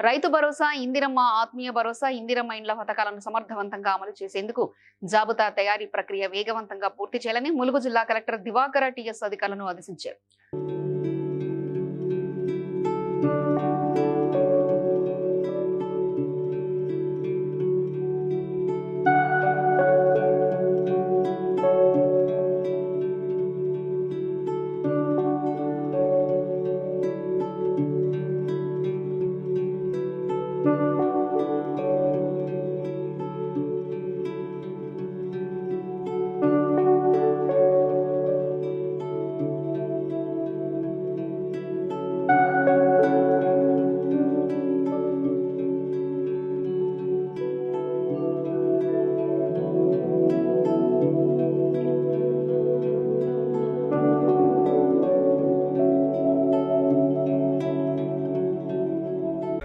రైతు భరోసా ఇందిరమ్మ ఆత్మీయ భరోసా ఇందిరమ్మ ఇండ్ల పథకాలను సమర్థవంతంగా అమలు చేసేందుకు జాబితా తయారీ ప్రక్రియ వేగవంతంగా పూర్తి చేయాలని ములుగు జిల్లా కలెక్టర్ దివాకర టీఎస్ అధికారులను ఆదేశించారు.